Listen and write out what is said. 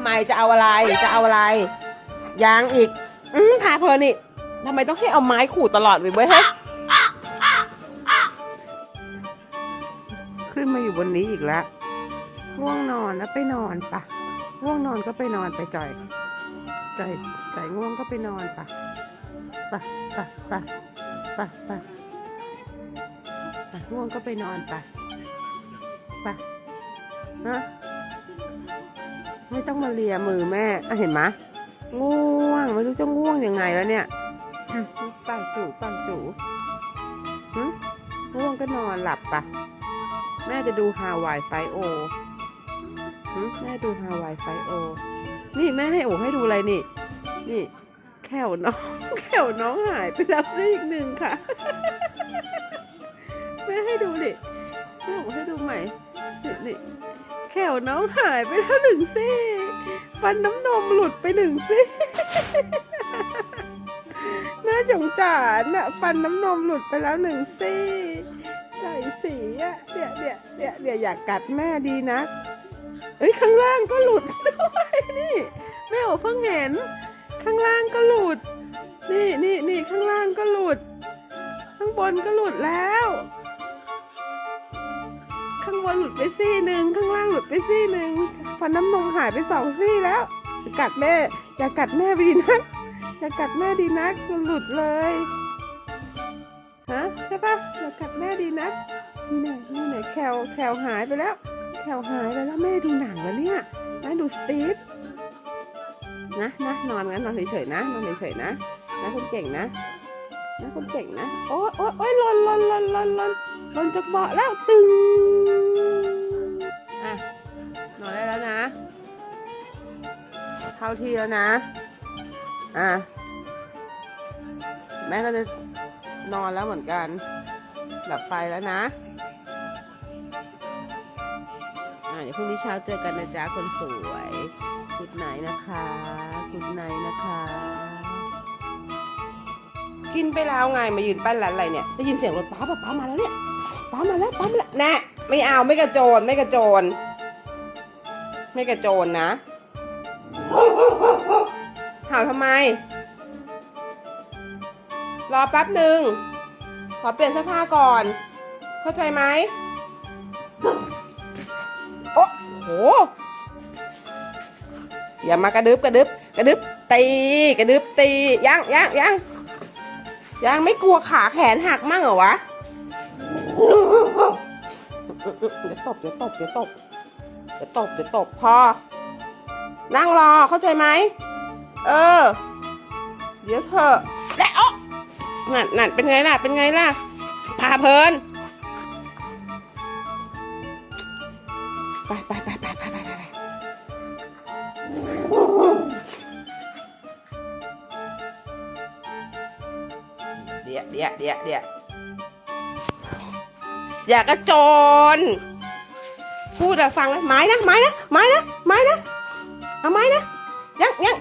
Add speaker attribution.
Speaker 1: ำไมจะเอาอะไรจะเอาอะไรยางอีก อืมพาเพลินนี่ทำไมต้องให้เอาไม้ขู่ตลอดเลยเว้ยเฮ้ยขึ้นมาอยู่บนนี้อีกแล้วง่วงนอนแล้วไปนอนปะง่วงนอนก็ไปนอนไปจ่อยจ่อยจ่อยง่วงก็ไปนอนปะปะปะปะปะปะปะง่วงก็ไปนอนปะปะฮะ ไม่ต้องมาเลียมือแม่อะเห็นไหมง่วงไม่รู้จะง่วงยังไงแล้วเนี่ยปังจูปังจูหึง่วงก็นอนหลับปะแม่จะดูฮาวายไฟโอแม่ดูฮาวายไฟโอ นี่แม่ให้โอให้ดูอะไรนี่ นี่ แขวน้อง แขวน้องหายไปแล้วซิอีกหนึ่งค่ะ แม่ให้ดูดิแม่โอให้ดูใหม่นี่ แขวน้องหายไปแล้วหนึ่งซี่ ฟันน้ำนมหลุดไปหนึ่งซี่น่าสงสารน่ะฟันน้ำนมหลุดไปแล้วหนึ่งซี่ใจสีอะเดี๋ยวเดี๋ยวเดี๋ยวเดี๋ยวอยากกัดแม่ดีนะเอ้ยข้างล่างก็หลุดด้วยนี่แม่โอเพิ่งเห็น ข้างล่างก็หลุด นี่นี่นี่ข้างล่างก็หลุด ข้างบนก็หลุดแล้ว ข้างบนหลุดไปซี่หนึ่งข้าง ดไปซี่หนึ่งฟันน้ำนมหายไปสองซี่แล้วกัดแม่ อย่ากัดแม่ดีนักอย่ากัดแม่ดีนักมันหลุดเลยฮะใช่ปะอย่ากัดแม่ดีนักนี่ไหนนี่ไหนแคลแคลหายไปแล้วแถวหายไปแล้วแม่ดูหนังแล้วเนี่ยแม่ดูสตีฟนะนะนอนงั้นนอนเฉยๆนะนอนเฉยๆนะนะคุณเก่งนะนะคุณเก่งนะโอ้ยโอ้ยโอ้ยหล่นหล่นหล่นหล่นหล่นหล่นจากเบาะแล้วตึง นอนได้แล้วนะ เข้าที่แล้วนะ อะ แม่ก็จะนอนแล้วเหมือนกันดับไฟแล้วนะ อ่าเดี๋ยวพรุ่งนี้เช้าเจอกันนะจ๊ะคนสวยกุดไหนนะคะกุดไหนนะคะ กินไปแล้วไงมายืนปั้นร้านอะไรเนี่ย ได้ยินเสียงรถป้าป้ามาแล้วเนี่ยป้ามาแล้วป้ามาแล้วแน่ไม่เอาไม่กระโจนไม่กระโจน ไม่กระโจนนะเห่าทำไม รอแป๊บหนึ่ง ขอเปลี่ยนเสื้อผ้าก่อน เข้าใจไหมโอ้โห อย่ามากระดึบกระดึบกระดึบตีกระดึบตียังยังยังยังไม่กลัวขาแขนหักมั่งเหรอวะเดี๋ยวตบเดี๋ยวตบเดี๋ยวตบ จะตบเดี๋ยวตบพอ นั่งรอเข้าใจไหม เออ เดี๋ยวเธอและอ๊ะนั่นนั่นเป็นไงล่ะ เป็นไงล่ะ พาเพลิน ไปไปไปไปไปไปไปเดี๋ยวเดี๋ยวเดี๋ยวเดี๋ยวอย่ากระจน พูดอะฟังนะไม้นะไม้นะไม้นะไม้นะเอาไม้นะยังยัง